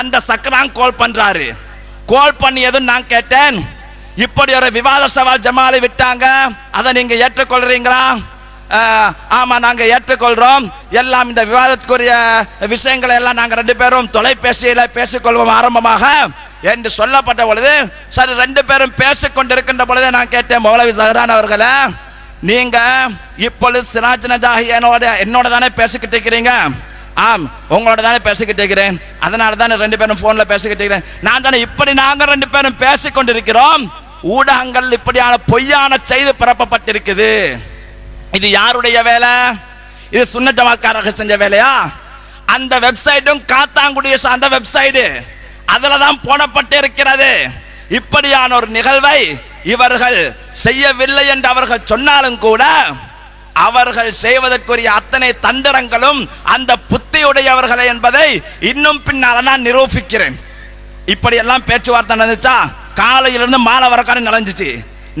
அந்த சக்கரான் கால் பண்றாரு. கால் பண்ணியதும் நான் கேட்டேன். இப்படி ஒரு விவாத சவால் ஜமாலை விட்டாங்க. அதை நீங்க ஏற்றுக்கொள்றீங்களா? ஆமா நாங்க ஏற்றுக்கொள்றோம். எல்லாம் இந்த விவாதத்துக்குரிய விஷயங்களை எல்லாம் நாங்க ரெண்டு பேரும் தொலைபேசியில பேசிக்கொள்வோம் ஆரம்பமாக என்று சொல்லப்பட்ட பொழுது சரி ரெண்டு பேரும் பேசிக்கொண்டிருக்கின்ற பொழுது நான் கேட்டேன் மௌலவி சஹரான் அவர்களே நீங்க இப்பொழுது சிராஜ் நஜாஹி என்னோட என்னோட தானே பேசிக்கிட்டு இருக்கிறீங்க? ஆம் உங்களோட தானே பேசிக்கிட்டு இருக்கிறேன். அதனால தானே ரெண்டு பேரும் ஃபோனில் பேசிக்கிட்டு இருக்கிறேன். நான் தானே இப்படி நாங்கள் ரெண்டு பேரும் பேசிக்கொண்டிருக்கிறோம். ஊடகங்கள் இப்படியான பொய்யான செய்தி பரப்பப்பட்டிருக்குது. இது யாருடைய வேலை? இது சுண்ண ஜமாக்காரர்கள் செஞ்ச வேலையா? அந்த வெப்சைட்டும் காத்தாங்குடிய சார்ந்த வெப்சைடு. அதில் தான் போடப்பட்டு இருக்கிறது இப்படியான ஒரு நிகழ்வை இவர்கள் செய்யவில்லை என்று அவர்கள் சொன்னாலும் கூட அவர்கள் செய்வதற்குரிய அத்தனை தந்திரங்களும் அந்த புத்தியுடையவர்களை என்பதை இன்னும் பின்னால நான் நிரூபிக்கிறேன். இப்படி எல்லாம் பேச்சுவார்த்தை நடந்துச்சா? காலையிலிருந்து மாலை வரக்கான நடந்துச்சு.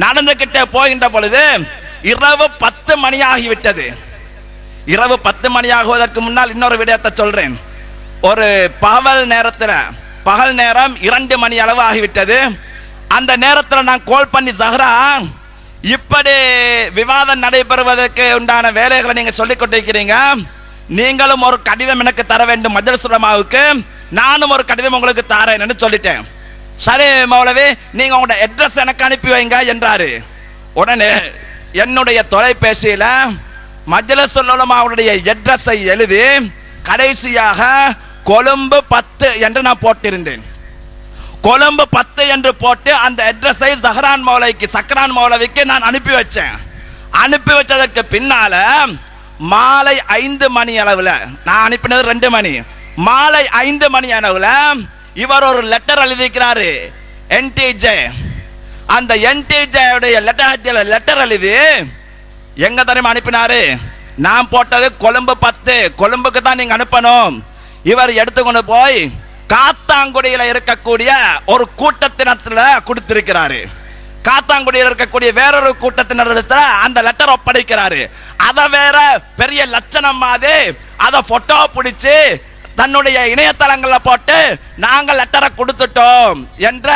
நடந்துகிட்டே போகின்ற பொழுது இரவு பத்து மணி ஆகிவிட்டது இரவு பத்து மணி ஆகுவதற்கு முன்னால் இன்னொரு விடயத்தை சொல்றேன். ஒரு பகல் நேரத்தில் பகல் நேரம் இரண்டு மணி அளவு ஆகிவிட்டது. அந்த நேரத்தில் நான் கோல் பண்ணி சஹரா இப்படி விவாதம் நடைபெறுவதற்கு உண்டான வேலைகளை நீங்க சொல்லிக் கொண்டிருக்கிறீங்க. நீங்களும் ஒரு கடிதம் எனக்கு தர வேண்டும் மஜல் சுலமாவுக்கு நானும் ஒரு கடிதம் உங்களுக்கு தரேன்னு சொல்லிட்டேன். சரி மௌலவி நீங்க உங்களோட அட்ரஸ் எனக்கு அனுப்பி வைங்க என்றாரு. உடனே என்னுடைய தொலைபேசியில மஜல உலமாவுடைய அட்ரஸை எழுதி கடைசியாக கொழும்பு பத்து என்று நான் போட்டிருந்தேன். கொழம்பு பத்து என்று போட்டு அந்த அட்ரஸை சஹரான் மௌலவிக்கு சக்கரான் மௌலவிக்கு நான் அனுப்பி வச்சேன். அனுப்பி வச்சதற்கு பின்னால மாலை ஐந்து மணி அளவில் நான் அனுப்பினது ரெண்டு மணி. மாலை ஐந்து மணி அளவில் இவர் ஒரு லெட்டர் எழுதிக்கிறாரு என்டிஜே அந்த என்டிஜே உடைய லெட்டர் லெட்டர் எழுதி எங்க தெரியுமா அனுப்பினாரு? நான் போட்டது கொழும்பு பத்து. கொழும்புக்கு தான் நீங்க அனுப்பணும். இவர் எடுத்துக்கொண்டு போய் காத்தாங்குடியில இருக்கக்கூடிய ஒரு கூட்டத்தினத்துல கொடுத்திருக்கிறாரு. காத்தாங்குடியில் இருக்கக்கூடிய வேறொரு கூட்டத்தினரிடத்துல அந்த லெட்டர் ஒப்படைக்கிறாரு. அதை வேற பெரிய லட்சணம் மாதிரி அதை போட்டோ பிடிச்சு தன்னுடைய இணையதளங்களில் போட்டு நாங்கள் லெட்டரை கொடுத்துட்டோம் என்ற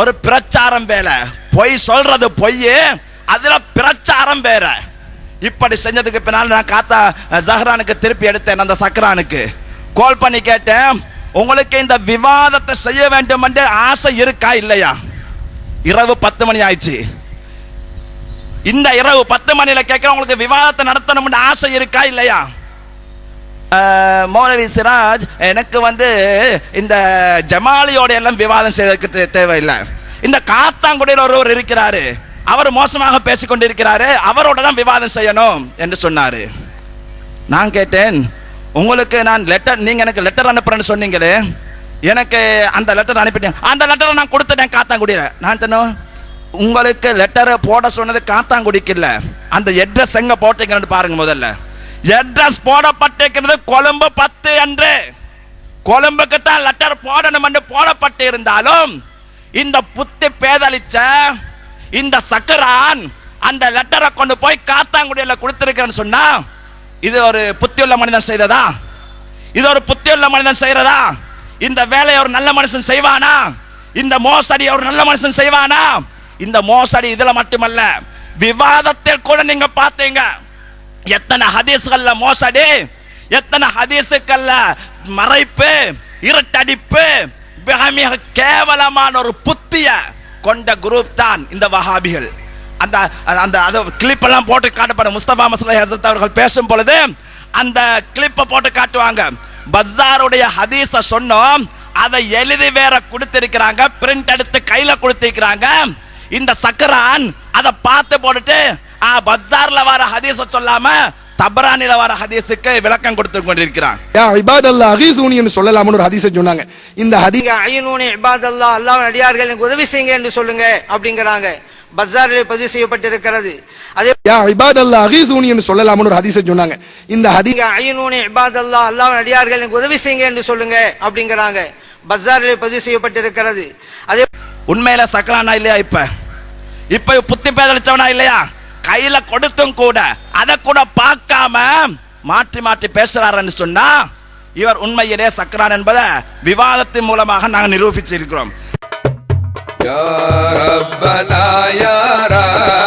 ஒரு பிரச்சாரம் வேலை. பொய் சொல்றது பொய் அதுல பிரச்சாரம் வேற. இப்படி செஞ்சதுக்கு பின்னால் நான் காத்தா ஜஹ்ரானுக்கு திருப்பி எடுத்தேன் அந்த சக்ரானுக்கு. கால் பண்ணி கேட்டேன் உங்களுக்கு இந்த விவாதத்தை செய்ய வேண்டும் என்று ஆசை இருக்கா இல்லையா? இரவு பத்து மணி ஆயிடுச்சு. இந்த இரவு பத்து மணியில கேட்க உங்களுக்கு விவாதத்தை நடத்தணும்னு ஆசை இருக்கா இல்லையா? மௌலவி சிராஜ் எனக்கு வந்து இந்த ஜமாலியோட எல்லாம் விவாதம் செய்வதற்கு தேவையில்லை. இந்த காத்தாங்குடியில் ஒருவர் இருக்கிறாரு. அவர் மோசமாக பேசிக்கொண்டிருக்கிறாரு. அவரோட தான் விவாதம் செய்யணும் என்று சொன்னாரு. நான் கேட்டேன் உங்களுக்கு நான் லெட்டர் நீங்க எனக்கு லெட்டர் அனுப்புறேன்னு சொன்னீங்களே எனக்கு அந்த லெட்டர் அனுப்பிட்டேன். அந்த லெட்டரை நான் கொடுத்துட்டேன் காத்தாங்குடியில. நான் தினம் உங்களுக்கு லெட்டரை போட சொன்னது காத்தாங்குடிக்கு இல்லை அந்த அட்ரஸ் எங்க போட்டீங்கன்னு பாருங்க முதல்ல. அட்ரஸ் போடப்பட்டிருக்கிறது கொழும்பு பத்து என்று கொழும்புக்கு தான் லெட்டர் போடணும் என்று போடப்பட்டு இருந்தாலும் இந்த புத்தி பேதளிச்ச இந்த சக்கரான் அந்த லெட்டரை கொண்டு போய் காத்தாங்குடியில் கொடுத்துருக்கிறேன்னு சொன்னா இது ஒரு புத்தியுள்ள மனிதன் செய்ததா? இது ஒரு புத்தியுள்ள மனிதன் செய்யறதா இந்த வேலையை ஒரு நல்ல மனுஷன் செய்வானா? இந்த மோசடி ஒரு நல்ல மனுஷன் செய்வானா? இந்த மோசடி இதுல மட்டுமல்ல விவாதத்தில் கூட நீங்க பார்த்தீங்க. எத்தனை ஹதீஸ்கள்ல மோசடி எத்தனை ஹதீஸுக்கல்ல மறைப்பு இருட்டடிப்பு மிக மிக கேவலமான ஒரு புத்திய கொண்ட குரூப் தான் இந்த வஹாபிகள். அந்த அந்த அந்த கிளிப் எல்லாம் போட்டு காட்டப்படும். முஸ்தபா மஸ்லா ஹசரத் அவர்கள் பேசும் பொழுது அந்த கிளிப்பை போட்டு காட்டுவாங்க. பஸாருடைய ஹதீஸ சொன்னோம். அதை எழுதி வேற கொடுத்திருக்கிறாங்க. பிரிண்ட் எடுத்து கையில கொடுத்திருக்கிறாங்க. இந்த சக்கரான் அதை பார்த்து போட்டுட்டு ஆ, பஸார்ல வர ஹதீஸ சொல்லாம தபரானில வர ஹதீஸுக்கு விளக்கம் கொடுத்து கொண்டிருக்கிறான். யா இபாதல்லா அகீசூனின்னு சொல்லலாம்னு ஒரு ஹதீஸை சொன்னாங்க. இந்த ஹதீஸ் ஐநூனி இபாதல்லா அல்லாஹ் அடியார்கள் எனக்கு உதவி செய்யுங்க என்று சொல்லுங்க அப்படிங்கிறாங்க. பஜாரில் பதிவு செய்யப்பட்டிருக்கிறது. அதே யா இபாதல்லா அகீசூனின்னு சொல்லலாம்னு ஒரு ஹதீஸை சொன்னாங்க. இந்த ஹதீஸ் ஐநூனி இபாதல்லா அல்லாஹ் அடியார்கள் எனக்கு உதவி செய்யுங்க என்று சொல்லுங்க அப்படிங்கிறாங்க. பஜாரில் பதிவு செய்யப்பட்டிருக்கிறது. அதே உண்மையில சக்கரானா இல்லையா இப்ப? இப்ப புத்தி பேதளிச்சவனா இல்லையா? கையில கொடுத்தும் கூட அதை கூட பார்க்காம மாற்றி மாற்றி பேசுறாருன்னு சொன்னா இவர் உண்மையிலே சக்கரான் என்பதை விவாதத்தின் மூலமாக நாங்கள் நிரூபிச்சிருக்கிறோம். يا ربنا يا ربنا